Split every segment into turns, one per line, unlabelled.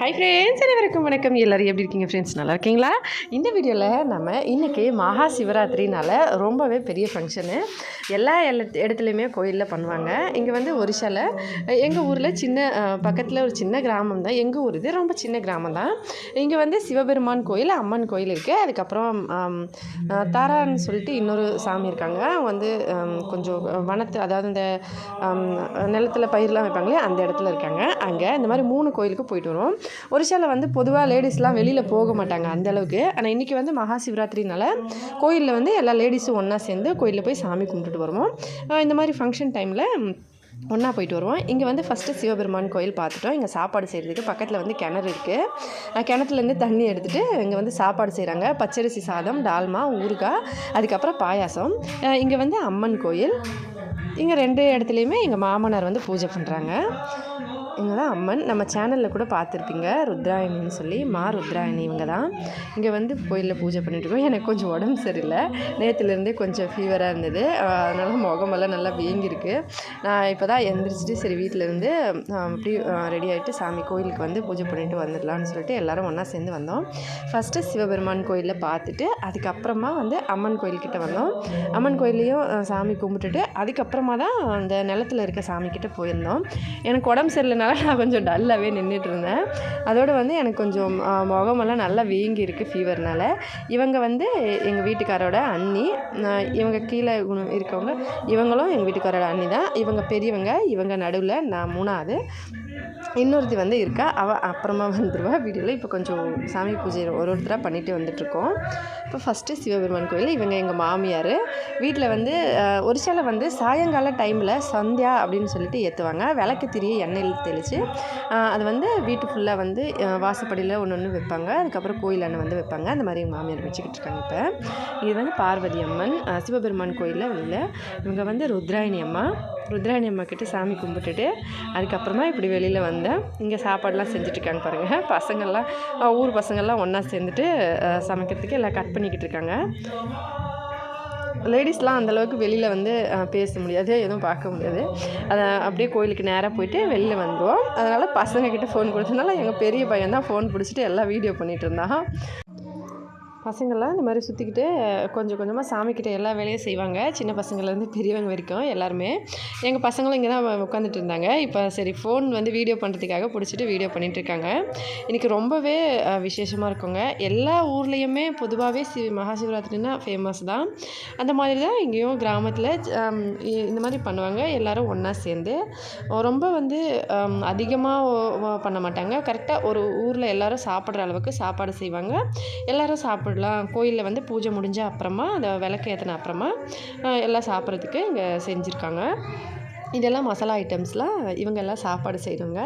Hi friends அனைவருக்கும் வணக்கம். எல்லோரும் எப்படி இருக்கீங்க ஃப்ரெண்ட்ஸ் நல்லா இருக்கீங்களா? இந்த வீடியோவில் நம்ம இன்றைக்கி மகா சிவராத்திரினால ரொம்பவே பெரிய ஃபங்க்ஷனு எல்லா இடத்துலையுமே கோயிலில் பண்ணுவாங்க. இங்கே வந்து ஒரிசாவில் எங்கள் ஊரில் சின்ன பக்கத்தில் ஒரு சின்ன கிராமம் தான். எங்கள் ஊர் இது ரொம்ப சின்ன கிராமம் தான். இங்கே வந்து சிவபெருமான் கோயில் அம்மன் கோயில் இருக்குது அதுக்கப்புறம் தாரான்னு சொல்லிட்டு இன்னொரு சாமி இருக்காங்க. அவங்க வந்து கொஞ்சம் வனத்து அதாவது இந்த நிலத்தில் நிலத்துல பயிரெலாம் வைப்பாங்களே அந்த இடத்துல இருக்காங்க. அங்கே இந்த மாதிரி மூணு கோயிலுக்கு போயிட்டு ஒரிசாவில் வந்து பொதுவாக லேடிஸ்லாம் வெளியில் போக மாட்டாங்க அந்தளவுக்கு ஆனால் இன்றைக்கி வந்து மகா சிவராத்திரினால கோயிலில் வந்து எல்லா லேடிஸும் ஒன்றா சேர்ந்து கோயிலில் போய் சாமி கும்பிட்டுட்டு வருவோம். இந்த மாதிரி ஃபங்க்ஷன் டைமில் ஒன்றா போயிட்டு வருவோம். இங்கே வந்து ஃபஸ்ட்டு சிவபெருமான் கோயில் பார்த்துட்டோம். இங்கே சாப்பாடு செய்கிறதுக்கு பக்கத்தில் வந்து கிணறு இருக்குது கிணத்துலேருந்து தண்ணி எடுத்துகிட்டு இங்கே வந்து சாப்பாடு செய்கிறாங்க பச்சரிசி சாதம் டால்மா ஊறுகாய் அதுக்கப்புறம் பாயாசம். இங்கே வந்து அம்மன் கோயில். இங்கே ரெண்டு இடத்துலையுமே எங்கள் மாமனார் வந்து பூஜை பண்ணுறாங்க இவங்க தான் அம்மன் நம்ம சேனலில் கூட பார்த்துருப்பீங்க. ருத்ராயணின்னு சொல்லி மா ருத்ராயணி இவங்க தான். இங்கே வந்து கோயிலில் பூஜை பண்ணிட்டுருக்கோம் எனக்கு கொஞ்சம் உடம்பு சரியில்லை. நேற்றுலேருந்தே கொஞ்சம் ஃபீவராக இருந்தது. அதனால் முகமெல்லாம் நல்லா வீங்கியிருக்கு. நான் இப்போ தான் எந்திரிச்சிட்டு சரி வீட்டிலேருந்து அப்படி ரெடி ஆகிட்டு சாமி கோயிலுக்கு வந்து பூஜை பண்ணிட்டு வந்துடலாம்னு சொல்லிட்டு எல்லாரும் ஒன்றா சேர்ந்து வந்தோம். ஃபஸ்ட்டு சிவபெருமான் கோயிலில் பார்த்துட்டு அதுக்கப்புறமா வந்து அம்மன் கோயில்கிட்ட வந்தோம். அம்மன் கோயிலையும் சாமி கும்பிட்டுட்டு அதுக்கப்புறமா தான் அந்த நிலத்துல இருக்க சாமிக்கிட்ட போயிருந்தோம். எனக்கு உடம்பு சரியில்லைனால நான் கொஞ்சம் டல்லாகவே நின்றுட்டு இருந்தேன் அதோடு வந்து எனக்கு கொஞ்சம் முகமெல்லாம் நல்லா வீங்கி இருக்குது ஃபீவர்னால் இவங்க வந்து எங்கள் வீட்டுக்காரோட அண்ணி நான் இவங்க கீழே உண- இருக்கவங்க இவங்களும் எங்கள் வீட்டுக்காரோட அண்ணி தான். இவங்க பெரியவங்க இவங்க நடுவில் நான் மூணாவது. இன்னொருத்தி வந்து இருக்கா. அவள் அப்புறமா வந்துடுவா வீடியோவில் இப்போ கொஞ்சம் சாமி பூஜை ஒரு ஒருத்தராக பண்ணிட்டு வந்துட்டுருக்கோம். இப்போ ஃபஸ்ட்டு சிவபெருமான் கோயில் இவங்க எங்கள் மாமியார். வீட்டில் வந்து ஒரு சில வந்து சாயங்கால டைமில் சந்தியா அப்படின்னு சொல்லிட்டு ஏற்றுவாங்க விளக்கு திரிய எண்ணெயில் தெளித்து அது வந்து வீட்டு ஃபுல்லாக வந்து வாசப்படியில் ஒன்று ஒன்று வைப்பாங்க. அதுக்கப்புறம் கோயில் அண்ணன் வந்து வைப்பாங்க. அந்த மாதிரி எங்கள் மாமியார் வச்சுக்கிட்டு இருக்காங்க இப்போ. இது வந்து பார்வதி அம்மன் சிவபெருமான் கோயிலில் வெளியில் இவங்க வந்து ருத்ராயணி அம்மா. ருத்ராணி அம்மா கிட்ட சாமி கும்பிட்டுட்டு அதுக்கப்புறமா இப்படி வெளியில் வந்தேன். இங்கே சாப்பாடுலாம் செஞ்சுட்ருக்காங்க பாருங்கள் பசங்கள்லாம் ஊர் பசங்கள்லாம் ஒன்றா சேர்ந்துட்டு சமைக்கிறதுக்கு எல்லாம் கட் பண்ணிக்கிட்டு இருக்காங்க. லேடிஸ்லாம் அந்தளவுக்கு வெளியில் வந்து பேச முடியாது எதுவும் பார்க்க முடியாது. அதை அப்படியே கோயிலுக்கு நேராக போயிட்டு வெளியில் வந்துடுவோம் அதனால் பசங்கக்கிட்ட ஃபோன் கொடுத்ததுனால எங்கள் பெரிய பையன் தான் ஃபோன் பிடிச்சிட்டு எல்லாம் வீடியோ பண்ணிகிட்டு இருந்தான். பசங்கள்லாம் இந்த மாதிரி சுற்றிக்கிட்டு கொஞ்சம் கொஞ்சமாக சாமிக்கிட்ட எல்லா வேலையும் செய்வாங்க. சின்ன பசங்கள்லேருந்து பெரியவங்க வரைக்கும் எல்லாருமே. எங்கள் பசங்களும் இங்கே தான் உட்காந்துட்டு இருந்தாங்க. இப்போ சரி ஃபோன் வந்து வீடியோ பண்ணுறதுக்காக பிடிச்சிட்டு வீடியோ பண்ணிகிட்ருக்காங்க இருக்காங்க. இன்றைக்கி ரொம்பவே விசேஷமாக இருக்குங்க. எல்லா ஊர்லேயுமே பொதுவாகவே சி மகாசிவராத்திரினா ஃபேமஸ் தான். அந்த மாதிரி தான் இங்கேயும் கிராமத்தில் இந்த மாதிரி பண்ணுவாங்க. எல்லோரும் ஒன்றா சேர்ந்து. ரொம்ப வந்து அதிகமாக பண்ண மாட்டாங்க. கரெக்டாக ஒரு ஊரில் எல்லோரும் சாப்பிட்ற அளவுக்கு சாப்பாடு செய்வாங்க. எல்லோரும் எல்லாரும் சாப்பிடலாம். கோயிலில் வந்து பூஜை முடிஞ்ச அப்புறமா அந்த விளக்கு ஏற்றின அப்புறமா எல்லாம் சாப்பிட்றதுக்கு இங்கே செஞ்சுருக்காங்க. இதெல்லாம் மசாலா ஐட்டம்ஸ்லாம் இவங்க எல்லாம் சாப்பாடு செய்கிறவங்க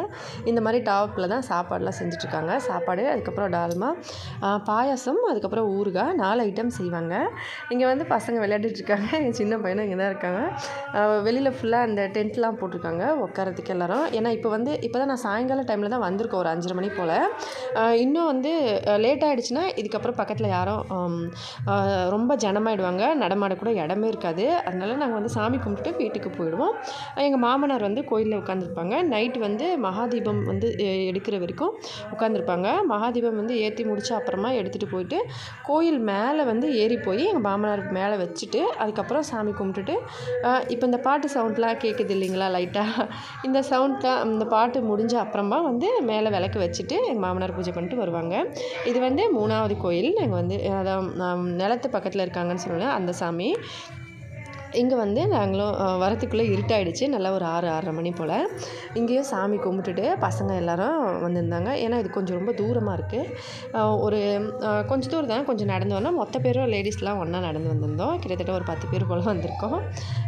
இந்த மாதிரி டாப்பில் தான் சாப்பாடுலாம் செஞ்சுட்ருக்காங்க. சாப்பாடு அதுக்கப்புறம் டால்மா பாயாசம் அதுக்கப்புறம் ஊறுகாய் நாலு ஐட்டம் செய்வாங்க. இங்கே வந்து பசங்க விளையாடிட்டு இருக்காங்க என் சின்ன பையனும் இங்கே தான் இருக்காங்க. வெளியில் ஃபுல்லாக அந்த டென்ட்லாம் போட்டிருக்காங்க உட்காரத்துக்கு எல்லோரும். ஏன்னா இப்போ வந்து இப்போ தான் நான் சாயங்கால டைமில் தான் வந்திருக்கோம் ஒரு அஞ்சரை மணி போல். இன்னும் வந்து லேட் ஆகிடுச்சுன்னா இதுக்கப்புறம் பக்கத்தில் யாரும் ரொம்ப ஜனமாயிடுவாங்க. நடமாட கூட இடமே இருக்காது. அதனால நாங்கள் வந்து சாமி கும்பிட்டுட்டு வீட்டுக்கு போயிடுவோம். எங்கள் மாமனார் வந்து கோயிலில் உட்காந்துருப்பாங்க நைட்டு வந்து மகாதீபம் வந்து எ- எடுக்கிற வரைக்கும் உட்காந்துருப்பாங்க மகாதீபம் வந்து ஏற்றி முடிச்ச அப்புறமா எடுத்துகிட்டு போயிட்டு கோயில் மேலே வந்து ஏறி போய் எங்கள் மாமனார் மேலே வச்சுட்டு அதுக்கப்புறம் சாமி கும்பிட்டுட்டு இப்போ இந்த பாட்டு சவுண்ட்லாம் கேட்குது இல்லைங்களா லைட்டாக இந்த சவுண்ட்லாம் இந்த பாட்டு முடிஞ்ச அப்புறமா வந்து மேலே விளக்கு வச்சுட்டு எங்கள் மாமனார் பூஜை பண்ணிட்டு வருவாங்க. இது வந்து மூணாவது கோயில். நாங்கள் வந்து அதான் நிலத்து பக்கத்தில் இருக்காங்கன்னு சொல்லுவேன் அந்த சாமி. இங்கே வந்து நாங்களும் வரத்துக்குள்ளே இருட்டாயிடுச்சு. நல்லா ஒரு ஆறு ஆறரை மணி போல். இங்கேயும் சாமி கும்பிட்டுட்டு பசங்க எல்லாரும் வந்திருந்தாங்க. ஏன்னா இது கொஞ்சம் ரொம்ப தூரமாக இருக்குது ஒரு கொஞ்சம் தூரம் தான் கொஞ்சம் நடந்து வந்தோம். மொத்த பேரும் லேடிஸ்லாம் ஒன்றா நடந்து வந்திருந்தோம். கிட்டத்தட்ட ஒரு பத்து பேர் போல் வந்திருக்கோம்.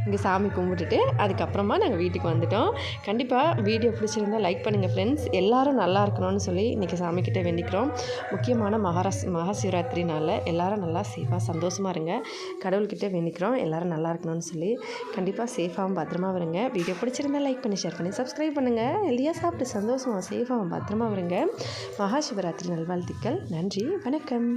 இங்கே சாமி கும்பிட்டுட்டு அதுக்கப்புறமா நாங்கள் வீட்டுக்கு வந்துட்டோம். கண்டிப்பாக வீடியோ பிடிச்சிருந்தா லைக் பண்ணுங்கள் ஃப்ரெண்ட்ஸ் எல்லோரும் நல்லா இருக்கணும்னு சொல்லி இன்றைக்கி சாமிக்கிட்ட வேண்டிக்கிறோம். முக்கியமான மகாராஸ் மகாசிவராத்திரினால் நாளில் நல்லா சேஃபாக சந்தோஷமாக இருங்க. கடவுள்கிட்ட வேண்டிக்கிறோம். எல்லோரும் நல்லா இருக்கணும் இருக்கணும்னு சொல்லி கண்டிப்பாக சேஃபாகவும் பத்திரமா வருங்க. வீடியோ பிடிச்சிருந்தா லைக் பண்ணி ஷேர் பண்ணி சப்ஸ்கிரைப் பண்ணுங்கள் ஹெல்தியாக சாப்பிட்டு சந்தோஷமாக சேஃபாகவும் பத்திரமா வருங்க. மகாசிவராத்திரி நல்வாழ்த்துக்கள். நன்றி வணக்கம்.